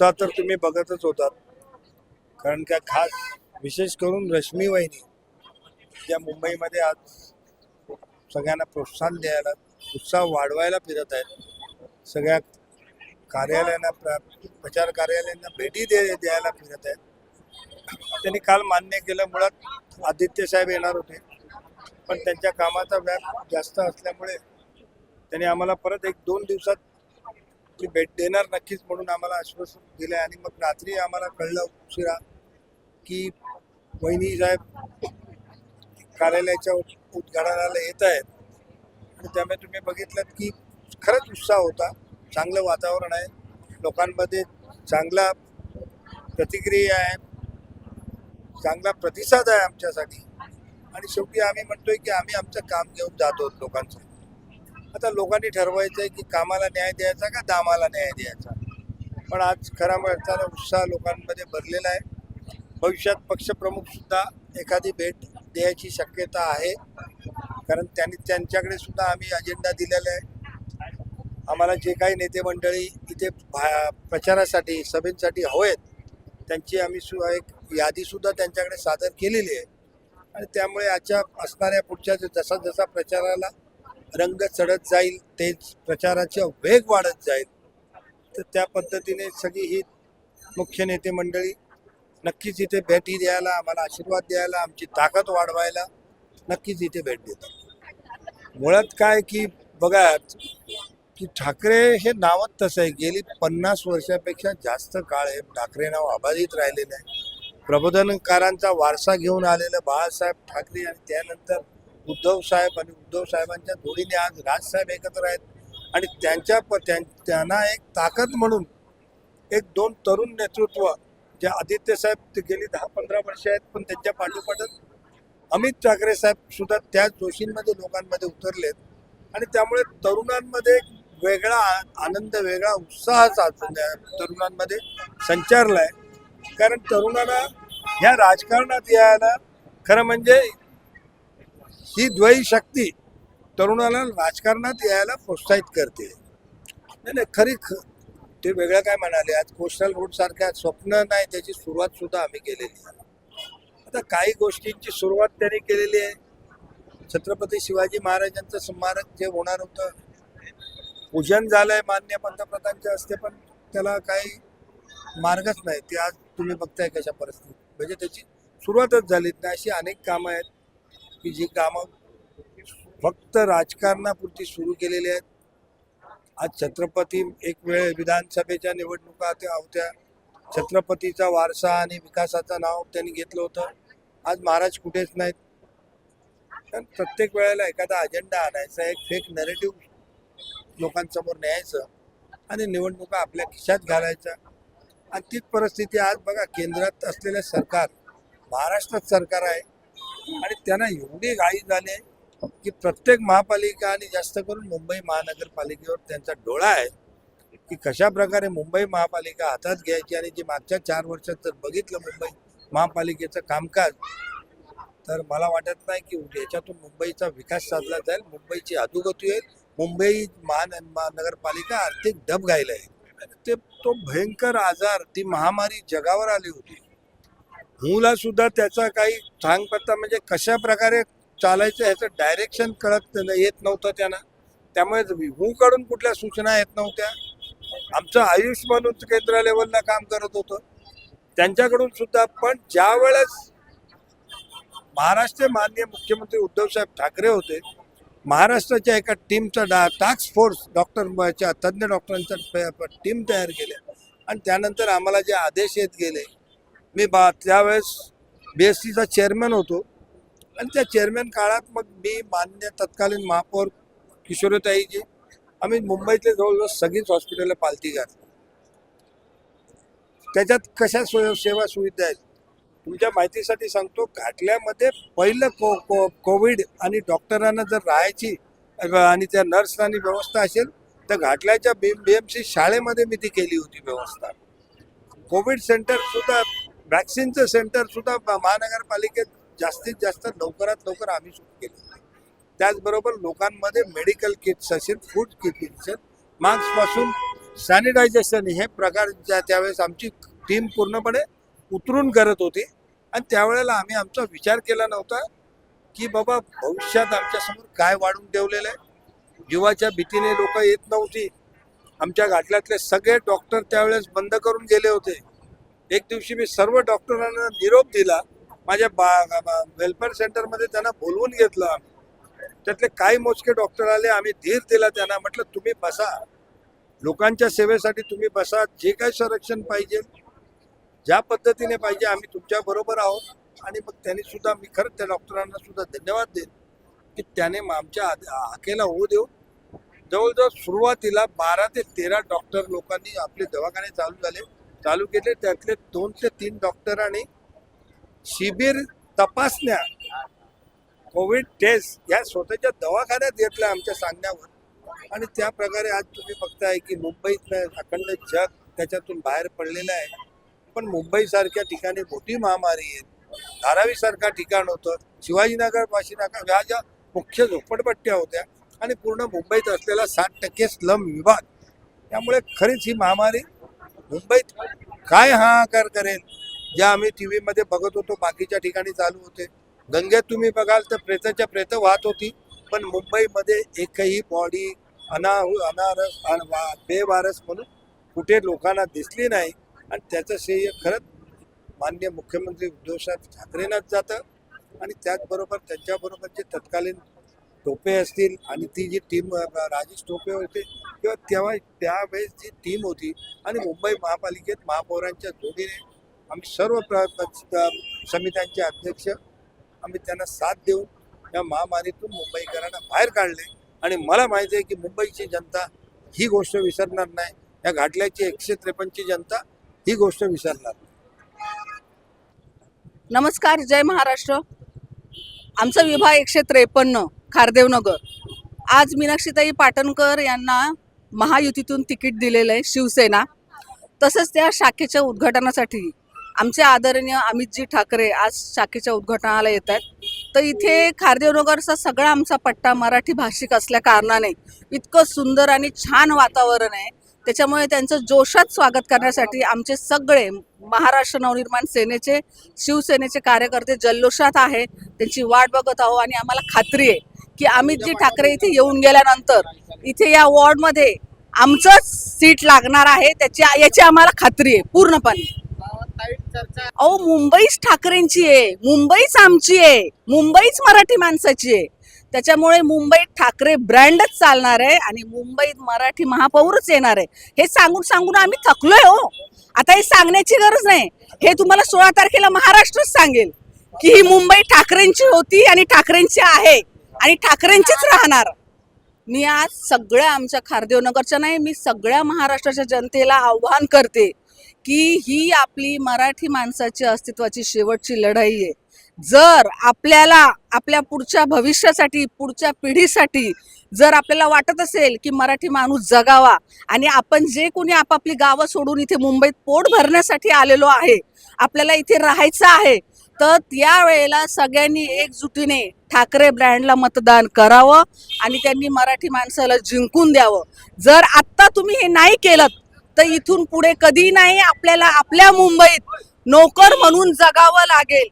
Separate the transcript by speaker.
Speaker 1: उत्साह तर तुम्ही बघतच होतात. कारण का खास विशेष करून रश्मी वहिनी ज्या मुंबईमध्ये आज सगळ्यांना प्रोत्साहन द्यायला उत्साह वाढवायला फिरत आहेत. सगळ्या कार्यालयांना प्र- प्रचार कार्यालयांना भेटी दे द्यायला फिरत आहेत. त्यांनी काल मान्य केलं मुळात आदित्य साहेब येणार होते. पण त्यांच्या कामाचा व्याप जास्त असल्यामुळे त्यांनी आम्हाला परत एक दोन दिवसात ती भेट देणार नक्कीच म्हणून आम्हाला आश्वासन दिलं आणि मग रात्री आम्हाला कळलं उशिरा की वहिनी साहेब कार्यालयाच्या उद्घाटनाला येत आहेत. आणि त्यामुळे तुम्ही बघितलं की खरंच उत्साह होता. चांगलं वातावरण आहे. लोकांमध्ये चांगला प्रतिक्रिया आहे. चांगला प्रतिसाद आहे आमच्यासाठी. आणि शेवटी आम्ही म्हणतोय की आम्ही आमचं काम घेऊन जातो लोकांचं आता लोकांनी ठरवायचं आहे की कामाला न्याय द्यायचा का दामाला न्याय द्यायचा? पण आज खरा अर्थानं उत्साह लोकांमध्ये भरलेला आहे. भविष्यात पक्षप्रमुखसुद्धा एखादी भेट द्यायची शक्यता आहे. कारण त्यांनी त्यांच्याकडे सुद्धा आम्ही अजेंडा दिलेला आहे. आम्हाला जे काही नेते मंडळी इथे भा- प्रचारासाठी सभेसाठी हवेत त्यांची आम्ही सु एक यादीसुद्धा त्यांच्याकडे सादर केलेली आहे. आणि त्यामुळे आजच्या असणाऱ्या पुढच्या जसा जसा प्रचाराला रंग चढत जाईल तेच प्रचाराचा वेग वाढत जाईल. तर त्या पद्धतीने सगळी ही मुख्य नेते मंडळी नक्कीच इथे भेटी द्यायला आम्हाला आशीर्वाद द्यायला आमची ताकद वाढवायला नक्कीच इथे भेट देतात. मुळात काय की बघा की ठाकरे हे नावच तसं आहे. गेली पन्नास वर्षापेक्षा जास्त काळ हे ठाकरे नाव अबाधित राहिलेलं आहे. प्रबोधनकारांचा वारसा घेऊन आलेलं बाळासाहेब ठाकरे आणि त्यानंतर उद्धव साहेब आणि उद्धव साहेबांच्या जोडीने आज राजसाहेब एकत्र आहेत. आणि त्यांच्या प त्यांना एक ताकद म्हणून एक दोन तरुण नेतृत्व जे आदित्य साहेब ते गेली दहा पंधरा वर्ष आहेत पण त्यांच्या पाठोपाठच अमित ठाकरे साहेब सुद्धा त्याच जोशींमध्ये लोकांमध्ये उतरलेत. आणि त्यामुळे तरुणांमध्ये एक वेगळा आ- आनंद वेगळा उत्साह चा- तरुणांमध्ये आहे कारण तरुणांना ह्या राजकारणात यायला खरं म्हणजे ही द्वयी शक्ती तरुणाला राजकारणात यायला प्रोत्साहित करते. नाही नाही खरी ख- ते वेगळं काय म्हणाले? आज कोस्टल रोड सारख्या स्वप्न नाही त्याची सुरुवात सुद्धा आम्ही केलेली आहे. आता काही गोष्टींची सुरुवात त्यांनी केलेली आहे. छत्रपती शिवाजी महाराजांचं स्मारक जे होणार होतं पूजन झालंय मान्य पंतप्रधानच्या हस्ते पण त्याला काही मार्गच नाही. ते आज तुम्ही बघताय कशा परिस्थितीत. म्हणजे त्याची सुरुवातच झालीत नाही अशी अनेक कामं आहेत. की जी कामं फक्त राजकारणापुरती सुरू केलेली आहेत. आज छत्रपती एक वेळ विधानसभेच्या निवडणुका त्या होत्या. छत्रपतीचा वारसा आणि विकासाचं नाव त्यांनी घेतलं होतं. आज महाराज कुठेच नाहीत. कारण प्रत्येक वेळेला एखादा अजेंडा आणायचा एक फेक नरेटिव्ह लोकांसमोर न्यायचं आणि निवडणुका आपल्या खिशात घालायच्या. आणि तीच परिस्थिती आज बघा केंद्रात असलेलं सरकार महाराष्ट्रात सरकार आहे. आणि त्यांना एवढी घाई झाली की प्रत्येक महापालिका आणि जास्त करून मुंबई महानगरपालिकेवर त्यांचा डोळा आहे की कशा प्रकारे मुंबई महापालिका हातात घ्यायची आणि जे मागच्या चार वर्षात जर बघितलं मुंबई महापालिकेचं कामकाज तर मला वाटत नाही की याच्यातून मुंबईचा विकास साधला जाईल मुंबईची अधोगती होईल मुंबई महान महानगरपालिका आर्थिक डब घायला आहे ते तो भयंकर आजार ती महामारी जगावर आली होती. हुला सुद्धा त्याचा काही सांगपत्ता म्हणजे कशा प्रकारे चालायचं ह्याचं डायरेक्शन कळत येत नव्हतं त्यांना. त्यामुळे हूकडून कुठल्या सूचना येत नव्हत्या. आमचं आयुष म्हणून केंद्र लेवलला काम करत होतं. त्यांच्याकडून सुद्धा पण ज्या वेळेस महाराष्ट्र माननीय मुख्यमंत्री उद्धवसाहेब ठाकरे होते महाराष्ट्राच्या एका टीमचा डा टास्क फोर्स डॉक्टरच्या तज्ज्ञ डॉक्टरांचा टीम तयार केल्या. आणि त्यानंतर आम्हाला जे आदेश येत गेले मी बा त्यावेळेस बी एस सीचा चेअरमॅन होतो. आणि त्या चेअरमॅन काळात मग मी मान्य तत्कालीन महापौर किशोरताईजी आम्ही मुंबईतले जवळजवळ सगळीच हॉस्पिटलला पालती घातली. त्याच्यात कशा सोय सेवा सुविधा आहेत? तुमच्या माहितीसाठी सांगतो घाटल्यामध्ये पहिलं को को कोविड आणि डॉक्टरांना जर राहायची आणि त्या नर्सनी व्यवस्था असेल तर घाटल्याच्या बी बी एम सी शाळेमध्ये मी ती केली होती व्यवस्था. कोविड सेंटरसुद्धा व्हॅक्सिनचं वॅक्सिनचं सेंटर सुद्धा महानगरपालिकेत जास्तीत जास्त लवकरात लवकर आम्ही सुरू केले. त्याचबरोबर लोकांमध्ये मेडिकल किट्स असेल फूड किट्स मास्कपासून सॅनिटायझेशन हे प्रकार ज्या त्यावेळेस आमची टीम पूर्णपणे उतरून करत होती. आणि त्यावेळेला आम्ही आमचा विचार केला नव्हता की बाबा भविष्यात आमच्यासमोर काय वाढून ठेवलेलं आहे. जीवाच्या भीतीने लोक येत नव्हती. आमच्या घाटल्यातले सगळे डॉक्टर त्यावेळेस बंद करून गेले होते. एक दिवशी मी सर्व डॉक्टरांना निरोप दिला. माझ्या बा वेलफेअर सेंटरमध्ये त्यांना बोलवून घेतलं आम्ही. त्यातले काही मोजके डॉक्टर आले आम्ही धीर दिला त्यांना. म्हटलं तुम्ही बसा. लोकांच्या सेवेसाठी तुम्ही बसा. जे काही संरक्षण पाहिजे ज्या पद्धतीने पाहिजे आम्ही तुमच्या बरोबर आहोत. आणि मग त्यांनी सुद्धा मी खरंच त्या डॉक्टरांना सुद्धा धन्यवाद देईन की त्याने आमच्या आखेला होऊ देऊ जवळजवळ सुरुवातीला बारा ते तेरा डॉक्टर लोकांनी आपले दवाखाने चालू झाले. चालू केले. त्यातले दोन ते तीन डॉक्टरांनी शिबिर तपासण्या कोविड टेस्ट या स्वतःच्या दवाखान्यात घेतल्या आमच्या सांगण्यावर. आणि त्या प्रकारे आज तुम्ही बघताय की मुंबईत अखंड जग त्याच्यातून बाहेर पडलेलं आहे. पण मुंबईसारख्या ठिकाणी मोठी महामारी आहे. धारावीसारखं ठिकाण होतं. शिवाजीनगर वाशीनगर ह्या ज्या मुख्य झोपडपट्ट्या होत्या आणि पूर्ण मुंबईत असलेला साठ टक्के स्लम विभाग. त्यामुळे खरीच ही महामारी मुंबईत काय हाहाकार करेल? जे आम्ही टी व्हीमध्ये बघत होतो बाकीच्या ठिकाणी चालू होते. गंगेत तुम्ही बघाल तर प्रेताच्या प्रेत वाहत होती पण मुंबईमध्ये एकही बॉडी अनाहू अनारस वा- बेवारस म्हणून कुठे लोकांना दिसली नाही. आणि त्याचं श्रेय खरंच मान्य मुख्यमंत्री उद्धवसाहेब ठाकरेंनाच जातं. आणि त्याचबरोबर त्यांच्याबरोबर जे तत्कालीन टोपे असतील आणि ती जी टीम राजेश टोपे होते किंवा तेव्हा त्यावेळेस जी टीम होती आणि मुंबई महापालिकेत महापौरांच्या जोडीने आम्ही सर्व प्र समित्यांचे अध्यक्ष आम्ही त्यांना साथ देऊन या महामारीतून मुंबईकरांना बाहेर काढले. आणि मला माहिती आहे की मुंबईची जनता ही गोष्ट विसरणार नाही. या घाटल्याची एकशे त्रेपन्नची जनता ही गोष्ट विसरणार नाही.
Speaker 2: नमस्कार जय महाराष्ट्र. आमचा विभाग एकशे त्रेपन्न. खारदेवनगर आज मीनाक्षीताई पाटणकर यांना महायुतीतून तिकीट दिलेलं आहे शिवसेना. तसंच त्या शाखेच्या उद्घाटनासाठी आमचे आदरणीय अमितजी ठाकरे आज शाखेच्या उद्घाटनाला येत आहेत. तर इथे खारदेवनगरचा सगळा आमचा पट्टा मराठी भाषिक असल्या कारणाने इतकं सुंदर आणि छान वातावरण आहे. त्याच्यामुळे त्यांचं जोशात स्वागत करण्यासाठी आमचे सगळे महाराष्ट्र नवनिर्माण सेनेचे शिवसेनेचे कार्यकर्ते जल्लोषात आहे. त्यांची वाट बघत आहो आणि आम्हाला खात्री आहे. की अमितजी ठाकरे इथे येऊन गेल्यानंतर इथे या वॉर्डमध्ये आमचंच सीट लागणार आहे त्याची याची आम्हाला खात्री आहे पूर्णपणे. अहो मुंबईच ठाकरेंची आहे मुंबईच आमची आहे मुंबईच मराठी माणसाची आहे. त्याच्यामुळे मुंबईत ठाकरे ब्रँडच चालणार आहे आणि मुंबईत मराठी महापौरच येणार आहे. हे सांगून सांगून आम्ही थकलोय हो. आता हे सांगण्याची गरज नाही. हे तुम्हाला सोळा तारखेला महाराष्ट्रच सांगेल की ही मुंबई ठाकरेंची होती आणि ठाकरेंची आहे. आणि ठाकरेंचीच राहणार. मी आज सगळ्या आमच्या खारदेवनगरच्या नाही मी सगळ्या महाराष्ट्राच्या जनतेला आव्हान करते की ही आपली मराठी माणसाची अस्तित्वाची शेवटची लढाई आहे. जर आपल्याला आपल्या पुढच्या भविष्यासाठी पुढच्या पिढीसाठी जर आपल्याला वाटत असेल की मराठी माणूस जगावा आणि आपण जे कोणी आपापली गावं सोडून इथे मुंबईत पोट भरण्यासाठी आलेलो आहे आपल्याला इथे राहायचं आहे तर त्या वेळेला सगळ्यांनी एकजुटीने ठाकरे ब्रँडला मतदान करावं आणि त्यांनी मराठी माणसाला जिंकून द्यावं. जर आत्ता तुम्ही हे नाही केलं तर इथून पुढे कधी नाही आपल्याला आपल्या मुंबईत नोकर म्हणून जगावं लागेल.